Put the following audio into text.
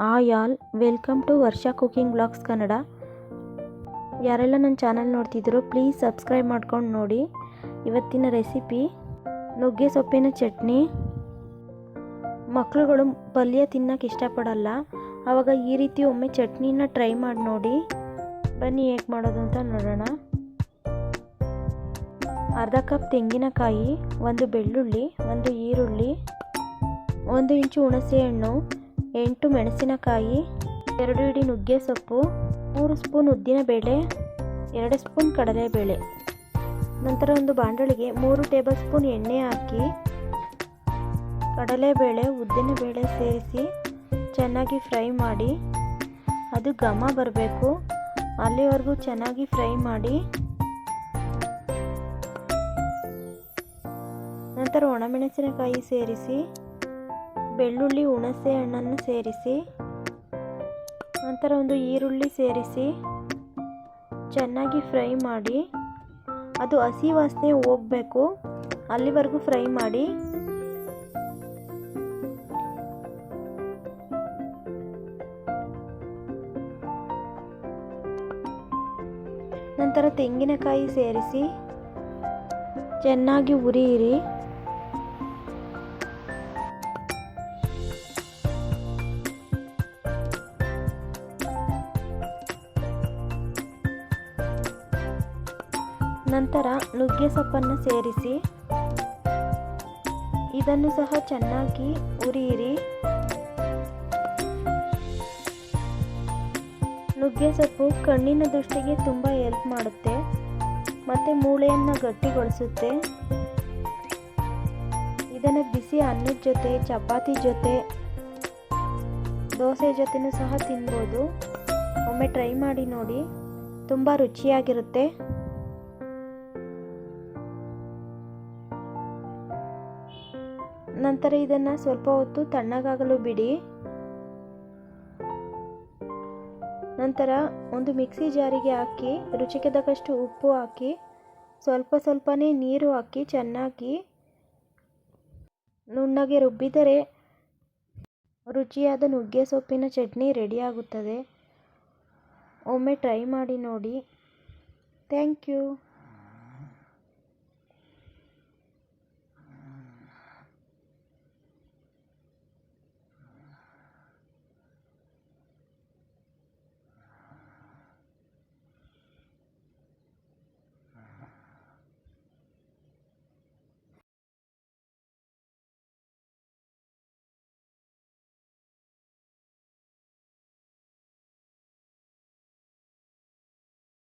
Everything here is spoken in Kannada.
Hi all, welcome to Varsha cooking blogs Kannada. ಯಾರೆಲ್ಲ ನನ್ನ ಚಾನಲ್ ನೋಡ್ತಿದ್ರು ಪ್ಲೀಸ್ ಸಬ್ಸ್ಕ್ರೈಬ್ ಮಾಡ್ಕೊಂಡು ನೋಡಿ. ಇವತ್ತಿನ ರೆಸಿಪಿ, ನುಗ್ಗೆ ಸೊಪ್ಪಿನ ಚಟ್ನಿ. ಮಕ್ಕಳುಗಳು ಪಲ್ಯ ತಿನ್ನೋಕೆ ಇಷ್ಟಪಡಲ್ಲ. ಆವಾಗ ಈ ರೀತಿ ಒಮ್ಮೆ ಚಟ್ನಿನ ಟ್ರೈ ಮಾಡಿ ನೋಡಿ. ಬನ್ನಿ ಹೇಗೆ ಮಾಡೋದು ಅಂತ ನೋಡೋಣ. ಅರ್ಧ ಕಪ್ ತೆಂಗಿನಕಾಯಿ, ಒಂದು ಬೆಳ್ಳುಳ್ಳಿ, ಒಂದು ಈರುಳ್ಳಿ, ಒಂದು ಇಂಚು ಹುಣಸೆ ಹಣ್ಣು ಎಂಟು ಮೆಣಸಿನಕಾಯಿ, ಎರಡು ಇಡಿ ನುಗ್ಗೆ ಸೊಪ್ಪು ಮೂರು ಸ್ಪೂನ್ ಉದ್ದಿನ ಬೇಳೆ, ಎರಡು ಸ್ಪೂನ್ ಕಡಲೆಬೇಳೆ ನಂತರ ಒಂದು ಬಾಂಡಳಿಗೆ ಮೂರು ಟೇಬಲ್ ಸ್ಪೂನ್ ಎಣ್ಣೆ ಹಾಕಿ ಕಡಲೆಬೇಳೆ ಉದ್ದಿನ ಬೇಳೆ ಸೇರಿಸಿ ಚೆನ್ನಾಗಿ ಫ್ರೈ ಮಾಡಿ, ಅದು ಘಮ ಬರಬೇಕು. ಅಲ್ಲಿವರೆಗೂ ಚೆನ್ನಾಗಿ ಫ್ರೈ ಮಾಡಿ, ನಂತರ ಒಣಮೆಣಸಿನಕಾಯಿ ಸೇರಿಸಿ ಬೆಳ್ಳುಳ್ಳಿ, ಹುಣಸೆ ಹಣ್ಣನ್ನು ಸೇರಿಸಿ, ನಂತರ ಒಂದು ಈರುಳ್ಳಿ ಸೇರಿಸಿ, ಚೆನ್ನಾಗಿ ಫ್ರೈ ಮಾಡಿ, ಅದು ಹಸಿ ವಾಸನೆ ಹೋಗಬೇಕು, ಅಲ್ಲಿವರೆಗೂ ಫ್ರೈ ಮಾಡಿ, ನಂತರ ತೆಂಗಿನಕಾಯಿ ಸೇರಿಸಿ, ಚೆನ್ನಾಗಿ ಹುರಿಯಿರಿ ನಂತರ ನುಗ್ಗೆ ಸೊಪ್ಪನ್ನು ಸೇರಿಸಿ, ಇದನ್ನು ಸಹ ಚೆನ್ನಾಗಿ ಉರಿಯಿರಿ ನುಗ್ಗೆ ಸೊಪ್ಪು ಕಣ್ಣಿನ ದೃಷ್ಟಿಗೆ ತುಂಬ ಹೆಲ್ಪ್ ಮಾಡುತ್ತೆ, ಮತ್ತು ಮೂಳೆಯನ್ನು ಗಟ್ಟಿಗೊಳಿಸುತ್ತೆ. ಇದನ್ನು ಬಿಸಿ ಅನ್ನದ ಜೊತೆ, ಚಪಾತಿ ಜೊತೆ, ದೋಸೆ ಜೊತೆನೂ ಸಹ ತಿನ್ಬೋದು. ಒಮ್ಮೆ ಟ್ರೈ ಮಾಡಿ ನೋಡಿ, ತುಂಬ ರುಚಿಯಾಗಿರುತ್ತೆ. ನಂತರ ಇದನ್ನು ಸ್ವಲ್ಪ ಹೊತ್ತು ತಣ್ಣಗಾಗಲು ಬಿಡಿ. ನಂತರ ಒಂದು ಮಿಕ್ಸಿ ಜಾರಿಗೆ ಹಾಕಿ, ರುಚಿಗೆ ತಕ್ಕಷ್ಟು ಉಪ್ಪು ಹಾಕಿ, ಸ್ವಲ್ಪ ಸ್ವಲ್ಪನೇ ನೀರು ಹಾಕಿ ಚೆನ್ನಾಗಿ ನುಣ್ಣಗೆ ರುಬ್ಬಿದರೆ ರುಚಿಯಾದ ನುಗ್ಗೆ ಸೊಪ್ಪಿನ ಚಟ್ನಿ ರೆಡಿಯಾಗುತ್ತದೆ ಒಮ್ಮೆ ಟ್ರೈ ಮಾಡಿ ನೋಡಿ. Thank you.